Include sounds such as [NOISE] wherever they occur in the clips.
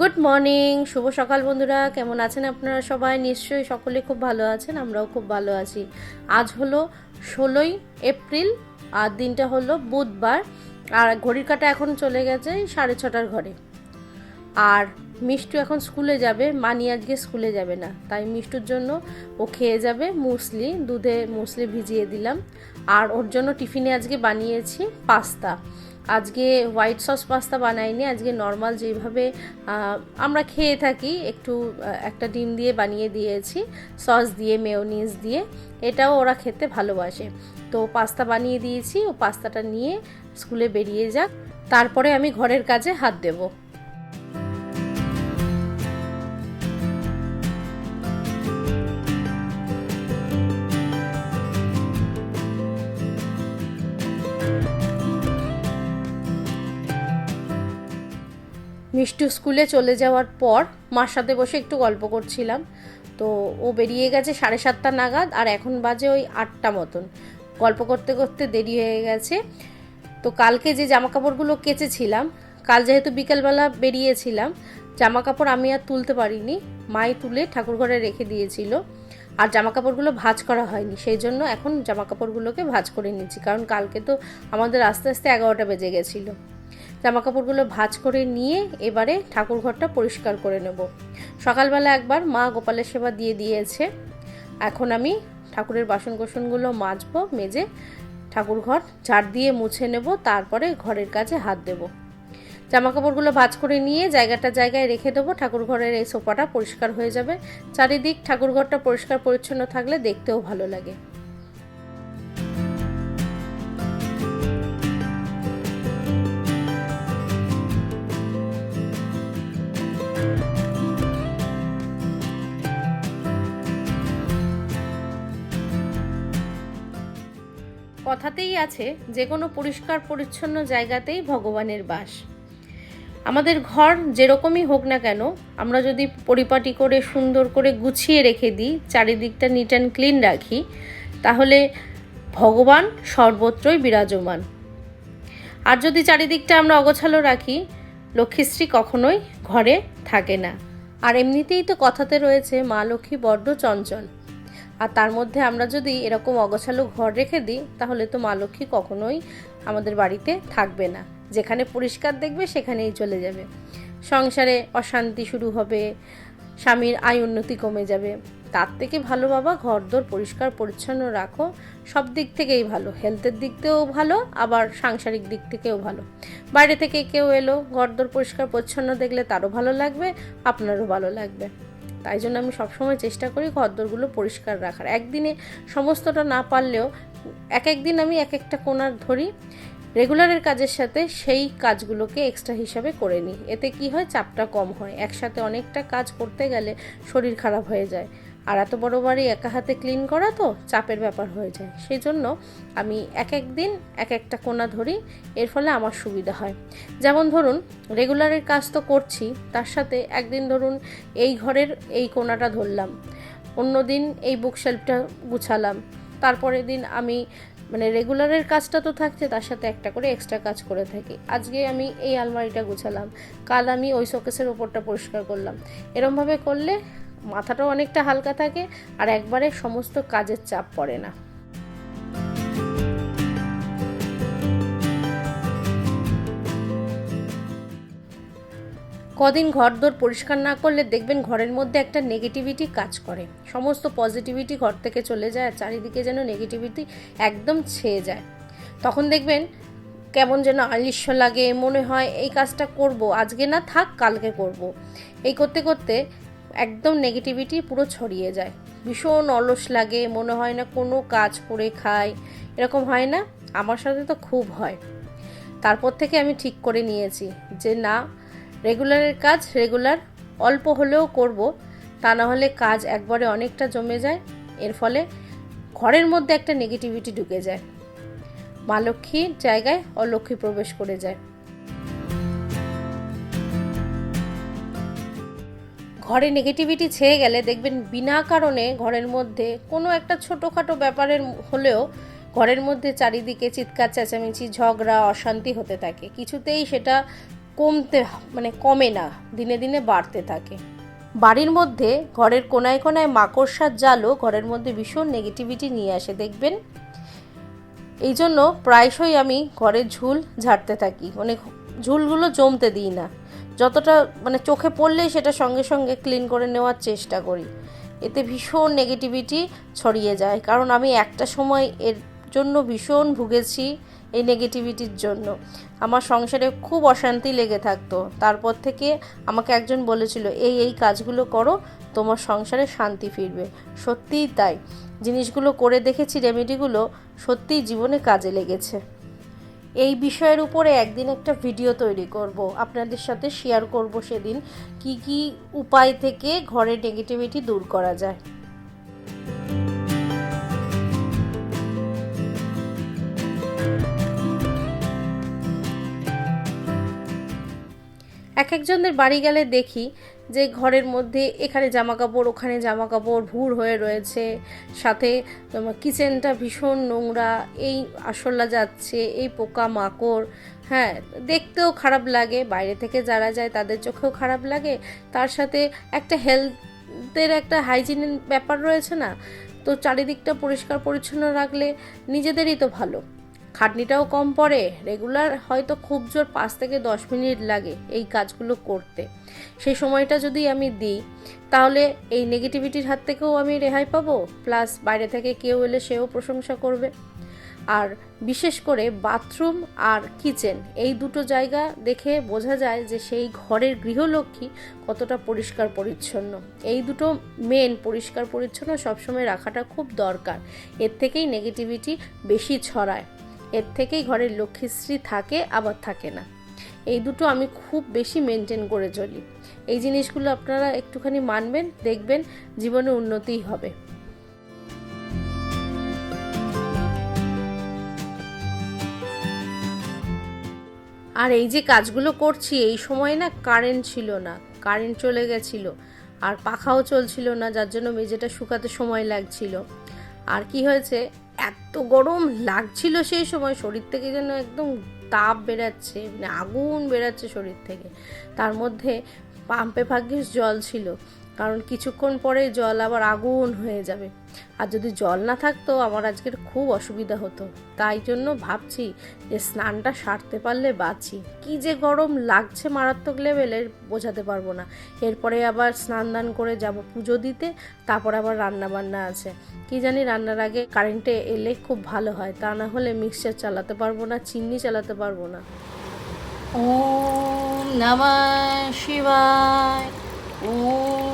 Good morning শুভ সকাল বন্ধুরা। কেমন আছেন আপনারা সবাই? নিশ্চয়ই সকলে খুব ভালো আছেন, আমরাও খুব ভালো আছি। আজ হলো ষোলোই এপ্রিল, আর দিনটা হলো বুধবার, আর ঘড়ির কাটা এখন চলে গেছে সাড়ে ছটার ঘরে। আর মিষ্টু এখন স্কুলে যাবে, মানি আজকে স্কুলে যাবে না। তাই মিষ্টুর জন্য ও খেয়ে যাবে মুসলি, দুধে মুসলি ভিজিয়ে দিলাম। আর ওর জন্য টিফিনে আজকে বানিয়েছি পাস্তা। আজকে হোয়াইট সস পাস্তা বানাইনি, আজকে নর্মাল যেভাবে আমরা খেয়ে থাকি, একটু একটা ডিম দিয়ে বানিয়ে দিয়েছি, সস দিয়ে, মেয়োনিজ দিয়ে, এটাও ওরা খেতে ভালোবাসে। তো পাস্তা বানিয়ে দিয়েছি, ও পাস্তাটা নিয়ে স্কুলে বেরিয়ে যাক, তারপরে আমি ঘরের কাজে হাত দেবো। মিষ্টু স্কুলে চলে যাওয়ার পর মার সাথে বসে একটু গল্প করছিলাম। তো ও বেরিয়ে গেছে সাড়ে সাতটা নাগাদ আর এখন বাজে ওই আটটা মতন। গল্প করতে করতে দেরি হয়ে গেছে। তো কালকে যে জামা কাপড়গুলো কেচেছিলাম, কাল যেহেতু বিকেলবেলা বেরিয়েছিলাম জামা কাপড় আমি আর তুলতে পারিনি। মাই তুলে ঠাকুর ঘরে রেখে দিয়েছিল। আর জামা কাপড়গুলো ভাঁজ করা হয়নি। সেই জন্য এখন জামা কাপড়গুলোকে ভাঁজ করে নিচ্ছি। কারণ কালকে তো আমাদের আস্তে আস্তে এগারোটা বেজে গেছিল। জামা কাপড়গুলো ভাঁজ করে নিয়ে এবারে ঠাকুর ঘরটা পরিষ্কার করে নেব। সকালবেলা একবার মা গোপালের সেবা দিয়ে দিয়েছে। এখন আমি ঠাকুরের বাসন কোসনগুলো মাজবো, মেজে ঠাকুর ঘর ঝাড় দিয়ে মুছে নেব, তারপরে ঘরের কাজে হাত দেব। জামা কাপড়গুলো ভাঁজ করে নিয়ে জায়গাটা জায়গায় রেখে দেবো ঠাকুর ঘরের এই সোফাটা পরিষ্কার হয়ে যাবে। চারিদিক ঠাকুর ঘরটা পরিষ্কার পরিচ্ছন্ন থাকলে দেখতেও ভালো লাগে। কথাতেই আছে, যে কোনো পরিষ্কার পরিচ্ছন্ন জায়গাতেই ভগবানের বাস। আমাদের ঘর যেরকমই হোক না কেন, আমরা যদি পরিপাটি করে, সুন্দর করে গুছিয়ে রেখে দিই, চারিদিকটা নিট অ্যান্ড ক্লিন রাখি, তাহলে ভগবান সর্বত্রই বিরাজমান। আর যদি চারিদিকটা আমরা অগোছালো রাখি, লক্ষ্মীশ্রী কখনোই ঘরে থাকে না। আর এমনিতেই তো কথাতে রয়েছে, মা লক্ষ্মী বড্ড চঞ্চল। আর তার মধ্যে আমরা যদি এরকম অগোছালো ঘর রেখে দিই, তাহলে তো মা লক্ষ্মী কখনোই আমাদের বাড়িতে থাকবে না। যেখানে পরিষ্কার দেখবে, সেখানেই চলে যাবে। সংসারে অশান্তি শুরু হবে, স্বামীর আয় উন্নতি কমে যাবে। তার থেকে ভালো বাবা, ঘরদোর পরিষ্কার পরিচ্ছন্ন রাখো। সব দিক থেকেই ভালো। হেলথের দিক থেকেও ভালো, আবার সাংসারিক দিক থেকেও ভালো। বাইরে থেকে কেউ এলো, ঘরদোর পরিষ্কার পরিচ্ছন্ন দেখলে তারও ভালো লাগবে, আপনারও ভালো লাগবে। তাই জন্য আমি সবসময় চেষ্টা করি ঘরদোরগুলো পরিষ্কার রাখার। একদিনে সমস্তটা না পারলেও এক একদিন আমি এক একটা কোনার ধরি, রেগুলারের কাজের সাথে সেই কাজগুলোকে এক্সট্রা হিসাবে করে নিই। এতে কি হয়? চাপটা কম হয়। একসাথে অনেকটা কাজ করতে গেলে শরীর খারাপ হয়ে যায়। আর এত বড় বাড়ি একা হাতে ক্লিন করা তো চাপের ব্যাপার হয়ে যায়। সেই জন্য আমি এক এক দিন এক একটা কোনা ধরি, এর ফলে আমার সুবিধা হয়। যেমন ধরুন রেগুলারের কাজ তো করছি, তার সাথে একদিন ধরুন এই ঘরের এই কোনাটা ধরলাম, অন্য দিন এই বুকশেলফটা গুছালাম, তারপরের দিন আমি মানে রেগুলারের কাজটা তো থাকছে, তার সাথে একটা করে এক্সট্রা কাজ করে থাকি। আজকে আমি এই আলমারিটা গুছালাম, কাল আমি ওই শোকেসের ওপরটা পরিষ্কার করলাম। এরমভাবে করলে মাথাটাও অনেকটা হালকা থাকে আর একবারে সমস্ত কাজের চাপ পড়ে না। কদিন ঘরদোর পরিষ্কার না করলে দেখবেন ঘরের মধ্যে একটা নেগেটিভিটি কাজ করে। সমস্ত পজিটিভিটি ঘর থেকে চলে যায় চারিদিকে যেন নেগেটিভিটি একদম ছেয়ে যায়। তখন দেখবেন কেমন যেন আলিস্য লাগে, মনে হয় এই কাজটা করব, আজকে না থাক, কালকে করব। এই করতে করতে একদম নেগেটিভিটি পুরো ছড়িয়ে যায়। ভীষণ অলস লাগে, মনে হয় না কোনো কাজ করে খায় এরকম হয় না? আমার সাথে তো খুব হয়। তারপর থেকে আমি ঠিক করে নিয়েছি যে না রেগুলারের কাজ রেগুলার অল্প হলেও করব, তা না হলে কাজ একবারে অনেকটা জমে যায়, এর ফলে ঘরের মধ্যে একটা নেগেটিভিটি ঢুকে যায়। মা লক্ষ্মীর জায়গায় অলক্ষ্মী প্রবেশ করে যায়। ঘরে নেগেটিভিটি ছেয়ে গেলে দেখবেন বিনা কারণে ঘরের মধ্যে কোনো একটা ছোটোখাটো ব্যাপারের হলেও ঘরের মধ্যে চারিদিকে চিৎকার, চেঁচামেচি, ঝগড়া, অশান্তি হতে থাকে। কিছুতেই সেটা কমতে মানে কমে না, দিনে দিনে বাড়তে থাকে। বাড়ির মধ্যে ঘরের কোনায় কোনায় মাকড়সার জালও ঘরের মধ্যে ভীষণ নেগেটিভিটি নিয়ে আসে, দেখবেন? এই জন্য প্রায়শই আমি ঘরের ঝুল ঝাড়তে থাকি। মানে ঝুলগুলো জমতে দিই না। যতটা মানে চোখে পড়লেই সেটা সঙ্গে সঙ্গে ক্লিন করে নেওয়ার চেষ্টা করি। এতে ভীষণ নেগেটিভিটি ছড়িয়ে যায়। কারণ আমি একটা সময় এর জন্য ভীষণ ভুগেছি এই নেগেটিভিটির জন্য। আমার সংসারে খুব অশান্তি লেগে থাকতো। তারপর থেকে আমাকে একজন বলেছিল, এই এই কাজগুলো করো, তোমার সংসারে শান্তি ফিরবে। সত্যিই তাই। জিনিসগুলো করে দেখেছি রেমেডিগুলো সত্যিই জীবনে কাজে লেগেছে। এই বিষয়ের উপরে একদিন একটা ভিডিও তৈরি করব। আপনাদের সাথে শেয়ার করব সেদিন কি কি উপায় থেকে ঘরে নেগেটিভিটি দূর করা যায়। এক একজনদের বাড়ি গেলে দেখি যে ঘরের মধ্যে এখানে জামা কাপড় ওখানে জামা কাপড় ভুর হয়ে রয়েছে। সাথে কিচেনটা ভীষণ নোংরা, এই আসলা যাচ্ছে, এই পোকা মাকড়। হ্যাঁ দেখতেও খারাপ লাগে। বাইরে থেকে যারা যায় তাদের চোখেও খারাপ লাগে। তার সাথে একটা হেলথের একটা হাইজিনের ব্যাপার রয়েছে না? তো চারিদিকটা পরিষ্কার পরিচ্ছন্ন রাখলে নিজেদেরই তো ভালো। খাটনিটাও কম পড়ে। রেগুলার হয়তো খুব জোর পাঁচ থেকে দশ মিনিট লাগে এই কাজগুলো করতে। সেই সময়টা যদি আমি দিই, তাহলে এই নেগেটিভিটির হাত থেকেও আমি রেহাই পাবো প্লাস বাইরে থেকে কেউ এলে সেও প্রশংসা করবে। আর বিশেষ করে বাথরুম আর কিচেন, এই দুটো জায়গা দেখে বোঝা যায় যে সেই ঘরের গৃহলক্ষ্মী কতটা পরিষ্কার পরিচ্ছন্ন। এই দুটো মেন পরিষ্কার পরিচ্ছন্ন সবসময় রাখাটা খুব দরকার। এর থেকেই নেগেটিভিটি বেশি ছড়ায়। এর থেকেই ঘরের লক্ষ্মীশ্রী থাকে, আবার থাকে না। এই দুটো আমি খুব বেশি মেনটেন করে চলি। এই জিনিসগুলো আপনারা একটুখানি মানবেন, দেখবেন, জীবনে উন্নতিই হবে। আর এই যে কাজগুলো করছি, এই সময় না কারেন্ট ছিল না কারেন্ট চলে গেছিল। আর পাখাও চলছিল না, যার জন্য মেঝেটা শুকাতে সময় লাগছিল। আর কি হয়েছে? এত গরম লাগছিল সেই সময়, শরীর থেকে যেন একদম তাপ বেরাচ্ছে মানে আগুন বেরাচ্ছে শরীর থেকে। তার মধ্যে পাম্পে ভাগ্যিস জল ছিল। কারণ কিছুক্ষণ পরে জল আবার আগুন হয়ে যাবে। আর যদি জল না থাকতো, আমার আজকের খুব অসুবিধা হতো। তাই জন্য ভাবছি যে স্নানটা সারতে পারলে বাঁচি। কি যে গরম লাগছে মারাত্মক লেভেলের বোঝাতে পারব না। এরপরে আবার স্নান দান করে যাব পুজো দিতে, তারপর আবার রান্না বান্না আছে। কি জানি রান্নার আগে কারেন্টে এলে খুব ভালো হয়, তা না হলে মিক্সচার চালাতে পারব না চিনি চালাতে পারব না। ও নমঃ শিবায়, ওম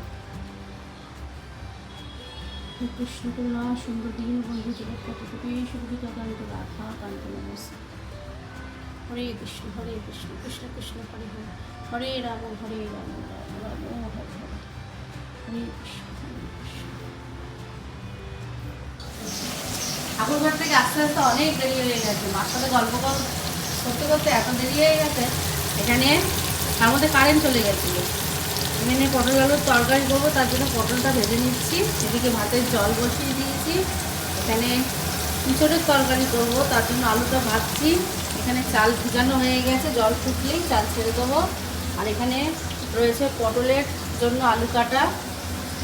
কৃষ্ণ করুণা, সুন্দর দিন, বন্ধু জগৎ কতটুকু সুবিধা কান্ত রাধা, কান্ত হরে কৃষ্ণ হরে কৃষ্ণ কৃষ্ণ কৃষ্ণ, হরে হরে হরে রাম হরে রাম রাম রাম, হরে হরে হরে ঠাকুরঘর থেকে আস্তে আস্তে অনেক দেরি হয়ে গেছে। মার গল্প করতে করতে এত দেরি হয়ে গেছে, এখানে তার মধ্যে কারেন্ট চলে গেছিল। এখানে পটল আলুর তরকারি করব, তার জন্য পটলটা ভেজে নিচ্ছি। এদিকে ভাতের জল বসিয়ে দিয়েছি। এখানে ইঁচড়ের তরকারি করব, তার জন্য আলুটা ভাজছি। এখানে চাল ভিজানো হয়ে গেছে, জল ফুটলেই চাল ছেড়ে দেবো। আর এখানে রয়েছে পটলের জন্য আলু কাটা।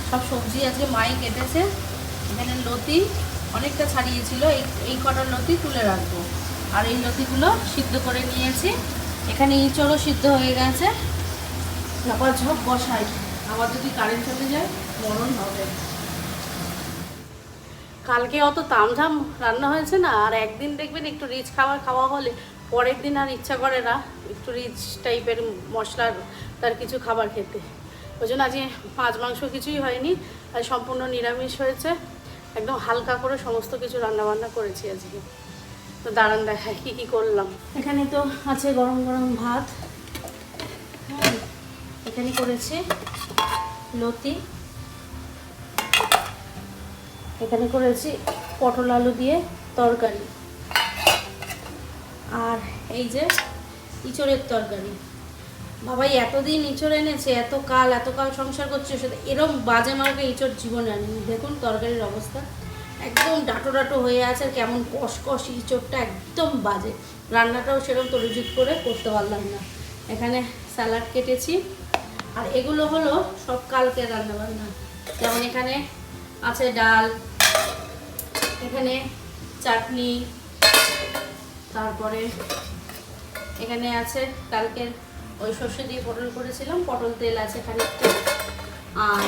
সব সবজি আজকে মাই কেটেছে। এখানে লতি অনেকটা ছাড়িয়েছিল। এই এই কটা লতি তুলে রাখব। আর এই লতিগুলো সিদ্ধ করে নিয়েছি। এখানে ইঁচড়ও সিদ্ধ হয়ে গেছে। আবার ঝোপ বসাই আবার যদি কারেন্ট চলে যায় মরণ হবে। কালকে অত তামঝাম রান্না হয়েছে না আর একদিন দেখবেন একটু রিচ খাবার খাওয়া হলে পরের দিন আর ইচ্ছা করে না একটু রিচ টাইপের মশলার তার কিছু খাবার খেতে। ওই জন্য আজকে মাছ মাংস কিছুই হয়নি আর সম্পূর্ণ নিরামিষ হয়েছে। একদম হালকা করে সমস্ত কিছু রান্না বান্না করেছি আজকে। তো দাঁড়ান দেখায় কী কী করলাম। এখানে তো আছে গরম গরম ভাত। হ্যাঁ, এখানে করেছি লতি। এখানে করেছি পটল আলু দিয়ে তরকারি। আর এই যে ইঁচড়ের তরকারি। বাবাই এতদিন ইঁচড় এনেছে, এত কাল এত কাল সংসার করছে সেটা এরম বাজে মার্কে ইঁচড় জীবনে আনিনি। দেখুন তরকারির অবস্থা। একদম ডাটো ডাটো হয়ে আছে, আর কেমন কষ কষ ইঁচড়টা একদম বাজে। রান্নাটাও সেরকম তরুজিত করে করতে পারলাম না। এখানে স্যালাড কেটেছি। আর এগুলো হলো সব কালকে রান্না বান্না যেমন এখানে আছে ডাল, এখানে চাটনি, তারপরে এখানে আছে কালকের ওই সর্ষে দিয়ে পটল করেছিলাম, পটল তেল আছে খানিকটা। আর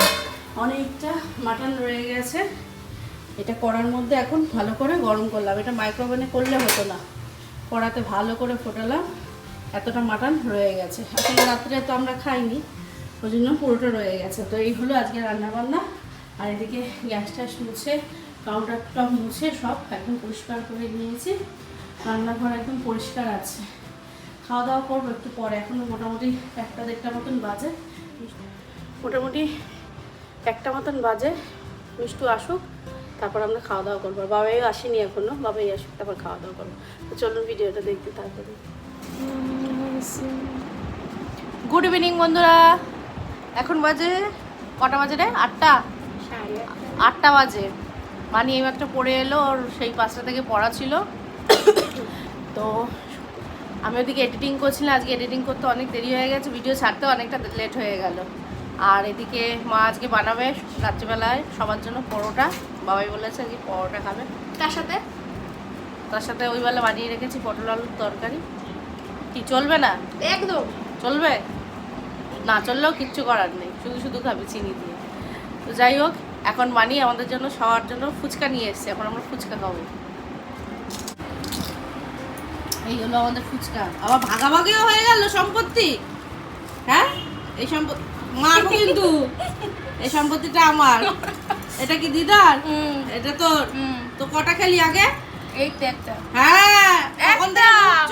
অনেকটা মাটন রয়ে গেছে। এটা করার মধ্যে এখন ভালো করে গরম করলাম। এটা মাইক্রোওভেনে করলে হতো না। কড়াতে ভালো করে ফোটালাম। এতটা মাটন রয়ে গেছে। আসলে রাত্রে তো আমরা খাইনি। ওই জন্য পুরোটা রয়ে গেছে। তো এই হলো আজকে রান্না বান্না আর এদিকে গ্যাস ট্যাস মুছে কাউন্টারটা মুছে সব একদম পরিষ্কার করে নিয়েছি। রান্নাঘর একদম পরিষ্কার আছে। খাওয়া দাওয়া করব একটু পরে, এখনও মোটামুটি একটা দেড়টা মতন বাজে। মোটামুটি একটা মতন বাজে। মিষ্টু আসুক, তারপর আমরা খাওয়া দাওয়া করব। বাবাই আসেনি এখনও, বাবাই আসুক, তারপর খাওয়া দাওয়া করব। তো চলুন ভিডিওটা দেখতে তারপরে গুড ইভিনিং বন্ধুরা। এখন বাজে কটা বাজে রে? আটটা? আটটা। বাজে। মানি এই একটা পড়ে এলো ওর সেই পাঁচটা থেকে পড়া ছিল। [COUGHS] তো আমি ওদিকে এডিটিং করছিলাম আজকে এডিটিং করতে অনেক দেরি হয়ে গেছে ভিডিও ছাড়তে অনেকটা লেট হয়ে গেল। আর এদিকে মা আজকে বানাবে রাত্রিবেলায় সবার জন্য পরোটা। বাবাই বলেছে আজকে পরোটা খাবে। তার সাথে? তার সাথে ওই বেলা বানিয়ে রেখেছি পটল আলুর তরকারি। কি চলবে না? একদম। চলবে? না চললেও কিচ্ছু করার নেই। শুধু শুধু খাবি চিনি দিয়ে। তো যাই হোক এখন মানি আমাদের জন্য সবার জন্য ফুচকা নিয়ে এসছে। এখন আমরা ফুচকা খাব। এই হলো আমাদের ফুচকা। আবার ভাগাভাগিও হয়ে গেল সম্পত্তি। হ্যাঁ? এই সম্পত্তি মারবো কিন্তু। এই সম্পত্তিটা আমার। এটা কি দিদার? এটা তোর? তো কটা খেলি আগে? এই তো একটা। হ্যাঁ এখন।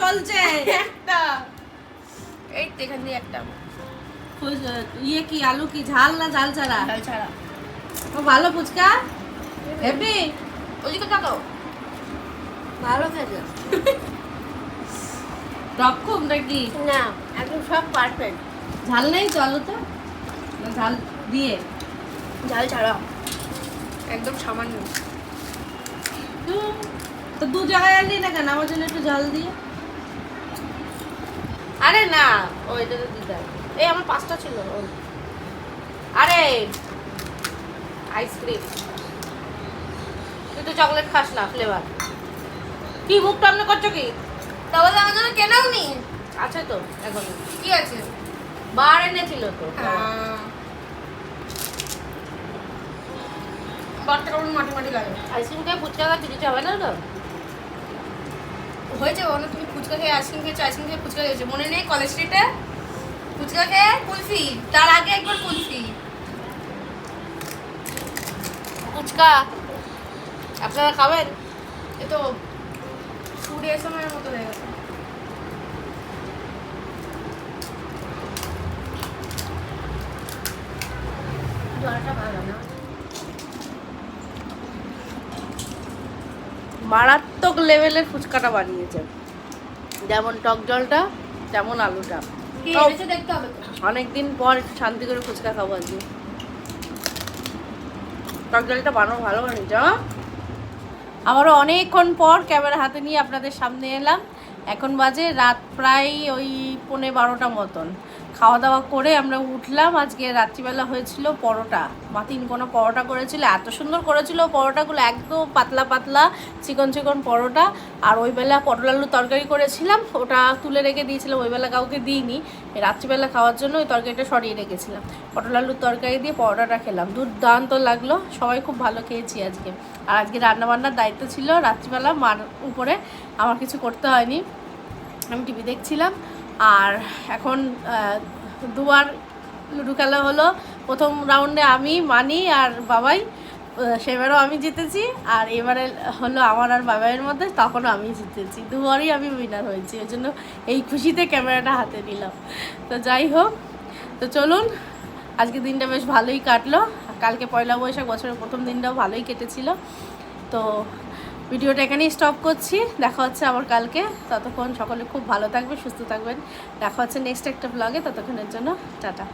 চলছে। একটা। এই তো এখান দিয়ে একটা ইয়ে কি আলু কি ঝাল না ঝাল ছাড়া? ডাল ছাড়া। ও ভালো ফুচকা? হেবি ওদিকে তাকাও ভালো খেতে টক খুব নাকি? না একদম সব পারফেক্ট ঝাল নেই তো আলুতে না ঝাল দিয়ে? ঝাল ছাড়া। একদম সামান্য। তো দু জায়গায় আনলি না কেন? আমার জন্য একটু ঝাল দিয়ে। আরে না ও এটা তো দিদার এই আমার পাঁচটা ছিল। আরে আইসক্রিম তুই তো চকলেট খাস না ফ্লেভার কি মুখ টামনে করছ কি? তাহলে আমার জন্য কেনাও নি? আছে তো এখন। কি আছে? বার এনেছিল তো। বারটা কেমন মাটি মাটি লাগে। আইসক্রিম খেয়ে ফুচকা খাচ্ছি কিছু হবে না তো? হয়েছে বলো তুমি ফুচকা খেয়ে আইসক্রিম খেয়েছো আইসক্রিম খেয়ে ফুচকা খেয়েছো। মনে নেই কলেজ স্ট্রিটে ফুচকা খেয়ে কুলফি, তার আগে একবার কুলফি। ফুচকা আপনারা খাবেন? এ তো ফুড এসমের মতো হয়ে গেছে। মারাত্মক লেভেলের ফুচকাটা বানিয়েছে যেমন টক জলটা, তেমন আলুটা। অনেকদিন পর একটু শান্তি করে ফুচকা খাব আজকে। জলটা বানানো ভালো বানিয়েছে আমারও অনেকক্ষণ পর ক্যামেরা হাতে নিয়ে আপনাদের সামনে এলাম। এখন বাজে রাত প্রায় ওই পৌনে বারোটা মতন। খাওয়া দাওয়া করে আমরা উঠলাম। আজকে রাত্রিবেলা হয়েছিল পরোটা। মা তিন কোনো পরোটা করেছিল। এত সুন্দর করেছিল পরোটাগুলো, একদম পাতলা পাতলা চিকন চিকন পরোটা। আর ওই বেলা পটল আলুর তরকারি করেছিলাম। ওটা তুলে রেখে দিয়েছিলাম। ওই বেলা কাউকে দিইনি। রাত্রিবেলা খাওয়ার জন্য ওই তরকারিটা সরিয়ে রেখেছিলাম। পটল আলুর তরকারি দিয়ে পরোটাটা খেলাম। দুর্দান্ত লাগল। সবাই খুব ভালো খেয়েছি আজকে। আর আজকে রান্নাবান্নার দায়িত্ব ছিল রাত্রিবেলা মার উপরে। আমার কিছু করতে হয়নি। আমি টিভি দেখছিলাম। আর এখন দুবার লুডো খেলা হলো। প্রথম রাউন্ডে আমি, মানি আর বাবাই সেবারও আমি জিতেছি। আর এবারে হলো আমার আর বাবাইয়ের মধ্যে, তখনও আমি জিতেছি। দুবারই আমি উইনার হয়েছি ওই জন্য এই খুশিতে ক্যামেরাটা হাতে নিলাম। তো যাই হোক, তো চলুন আজকে দিনটা বেশ ভালোই কাটলো। কালকে পয়লা বৈশাখ, বছরের প্রথম দিনটাও ভালোই কেটেছিল। তো ভিডিওটা এখানেই স্টপ করছি। দেখা হচ্ছে আমার কালকে। ততক্ষণ সকলে খুব ভালো থাকবে সুস্থ থাকবেন। দেখা হচ্ছে নেক্সট একটা ব্লগে ততক্ষণের জন্য, টাটা।